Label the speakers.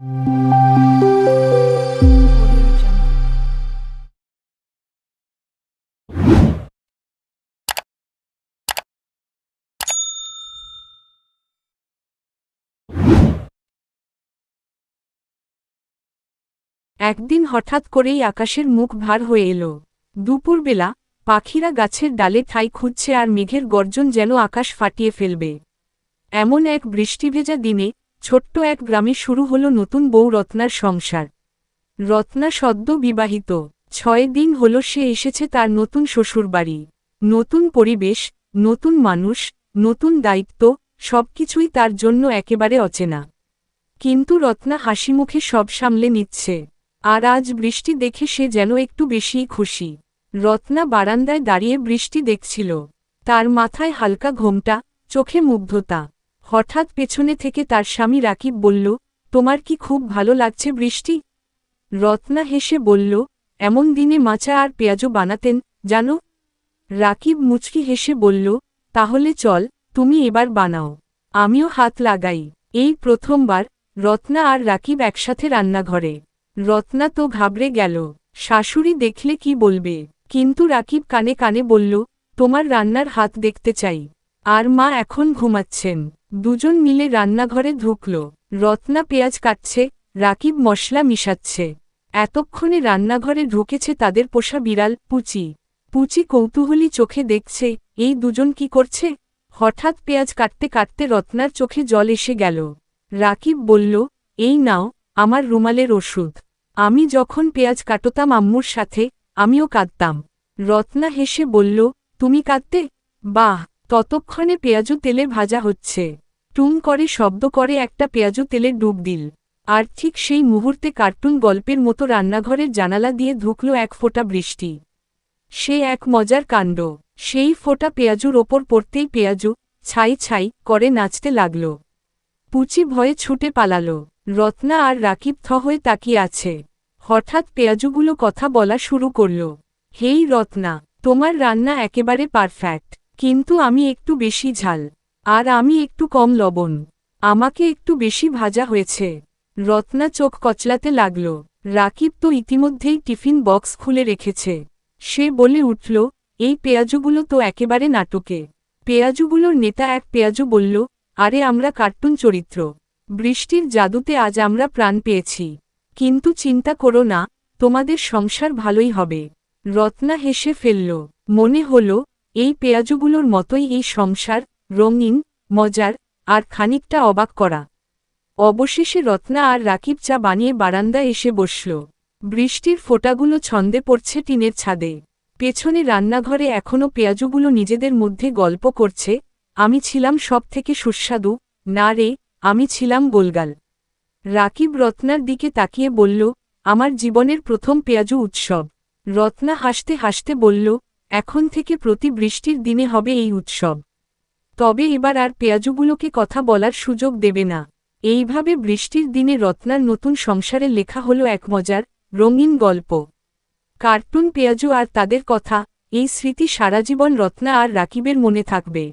Speaker 1: একদিন হঠাৎ করেই আকাশের মুখ ভার হয়ে এলো। দুপুরবেলা, পাখিরা গাছের ডালে ঠাই খুঁজছে আর মেঘের গর্জন যেন আকাশ ফাটিয়ে ফেলবে। এমন এক বৃষ্টিভেজা দিনে ছোট্ট এক গ্রামে শুরু হল নতুন বউ রত্নার সংসার। রত্না সদ্য বিবাহিত। ছয় দিন হল সে এসেছে তার নতুন শ্বশুরবাড়ি। নতুন পরিবেশ, নতুন মানুষ, নতুন দায়িত্ব, সবকিছুই তার জন্য একেবারে অচেনা। কিন্তু রত্না হাসিমুখে সব সামলে নিচ্ছে। আর আজ বৃষ্টি দেখে সে যেন একটু বেশিই খুশি। রত্না বারান্দায় দাঁড়িয়ে বৃষ্টি দেখছিল। তার মাথায় হালকা ঘোমটা, চোখে মুগ্ধতা। হঠাৎ পেছনে থেকে তার স্বামী রাকিব বলল, তোমার কি খুব ভালো লাগছে বৃষ্টি? রত্না হেসে বলল, এমন দিনে মাচা আর পেঁয়াজও বানাতেন, জানো? রাকিব মুচকি হেসে বলল, তাহলে চল, তুমি এবার বানাও। আমিও হাত লাগাই। এই প্রথমবার রত্না আর রাকিব একসাথে রান্নাঘরে। রত্না তো ঘাবড়ে গেল। শাশুড়ি দেখলে কি বলবে? কিন্তু রাকিব কানে কানে বলল, তোমার রান্নার হাত দেখতে চাই। আর মা এখন ঘুমাচ্ছেন। দুজন মিলে রান্নাঘরে ঢুকল। রত্না পেঁয়াজ কাটছে, রাকিব মশলা মিশাচ্ছে। এতক্ষণে রান্নাঘরে ঢুকেছে তাদের পোষা বিড়াল, পুচি। পুচি কৌতূহলী চোখে দেখছে, এই দুজন কি করছে? হঠাৎ পেঁয়াজ কাটতে কাটতে রত্নার চোখে জল এসে গেল। রাকিব বলল, এই নাও, আমার রুমালের ওষুধ। আমি যখন পেঁয়াজ কাটতাম আম্মুর সাথে, আমিও কাঁদতাম রত্না হেসে বলল, তুমি কাঁদতে বাহ ততক্ষণে পেঁয়াজু তেলে ভাজা হচ্ছে। টুম করে শব্দ করে একটা পেঁয়াজু তেলে ডুব দিল। আর ঠিক সেই মুহূর্তে কার্টুন গল্পের মতো রান্নাঘরের জানালা দিয়ে ঢুকল এক ফোঁটা বৃষ্টি। সে এক মজার কাণ্ড। সেই ফোঁটা পেঁয়াজুর ওপর পড়তেই পেঁয়াজু ছাই ছাই করে নাচতে লাগল। পুচি ভয়ে ছুটে পালাল। রত্না আর রাকিব থ হয়ে তাকিয়ে আছে। হঠাৎ পেঁয়াজুগুলো কথা বলা শুরু করল। হেই রত্না, তোমার রান্না একেবারে পারফেক্ট। কিন্তু আমি একটু বেশি ঝাল, আর আমি একটু কম লবণ। আমাকে একটু বেশি ভাজা হয়েছে। রত্না চোখ কচলাতে লাগল। রাকিব তো ইতিমধ্যেই টিফিন বক্স খুলে রেখেছে। সে বলে উঠল, এই পেঁয়াজুগুলো তো একেবারে নাটকে। পেঁয়াজুগুলোর নেতা এক পেঁয়াজু বলল, আরে আমরা কার্টুন চরিত্র। বৃষ্টির জাদুতে আজ আমরা প্রাণ পেয়েছি। কিন্তু চিন্তা করো না, তোমাদের সংসার ভালোই হবে। রত্না হেসে ফেলল। মনে হল এই পেঁয়াজুগুলোর মতোই এই সংসার, রঙিন, মজার, আর খানিকটা অবাক করা। অবশেষে রত্না আর রাকিব চা বানিয়ে বারান্দায় এসে বসল। বৃষ্টির ফোটাগুলো ছন্দে পড়ছে টিনের ছাদে। পেছনে রান্নাঘরে এখনও পেঁয়াজুগুলো নিজেদের মধ্যে গল্প করছে, আমি ছিলাম সব থেকে সুস্বাদু, না রে, আমি ছিলাম গোলগাল। রাকিব রত্নার দিকে তাকিয়ে বলল, আমার জীবনের প্রথম পেঁয়াজু উৎসব। রত্না হাসতে হাসতে বলল এখন থেকে প্রতি বৃষ্টির দিনে হবে এই উৎসব। তবে এবার আর পেঁয়াজুগুলোকে কথা বলার সুযোগ দেবে না। এইভাবে বৃষ্টির দিনে রত্নার নতুন সংসারে লেখা হলো এক মজার, রঙিন গল্প। কার্টুন পেঁয়াজু আর তাদের কথা, এই স্মৃতি সারাজীবন রত্না আর রাকিবের মনে থাকবে।